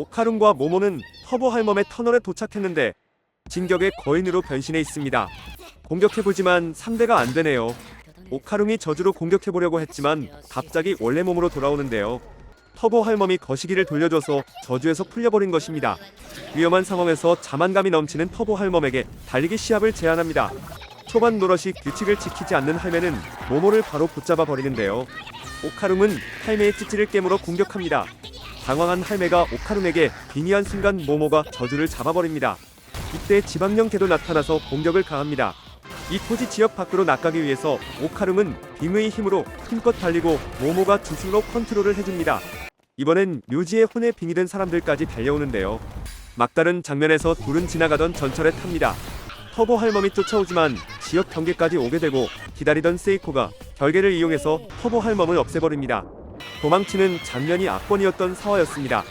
오카룬과 모모는 터보 할멈의 터널에 도착했는데 진격의 거인으로 변신해 있습니다. 공격해보지만 상대가 안 되네요. 오카룬이 저주로 공격해보려고 했지만 갑자기 원래 몸으로 돌아오는데요. 터보 할멈이 거시기를 돌려줘서 저주에서 풀려버린 것입니다. 위험한 상황에서 자만감이 넘치는 터보 할멈에게 달리기 시합을 제안합니다. 초반 노릇이 규칙을 지키지 않는 할매는 모모를 바로 붙잡아 버리는데요. 오카rum은 할매의 찌찌를 깨물어 공격합니다. 당황한 할매가 오카rum에게 빙의한 순간 모모가 저주를 잡아버립니다. 이때 지방령 개도 나타나서 공격을 가합니다. 이 토지 지역 밖으로 나가기 위해서 오카rum은 빙의 힘으로 힘껏 달리고 모모가 주술로 컨트롤을 해줍니다. 이번엔 묘지의 혼에 빙의된 사람들까지 달려오는데요. 막다른 장면에서 둘은 지나가던 전철에 탑니다. 터보 할멈이 쫓아오지만 지역 경계까지 오게 되고 기다리던 세이코가 결계를 이용해서 터보 할멈을 없애버립니다. 도망치는 장면이 압권이었던 사화였습니다.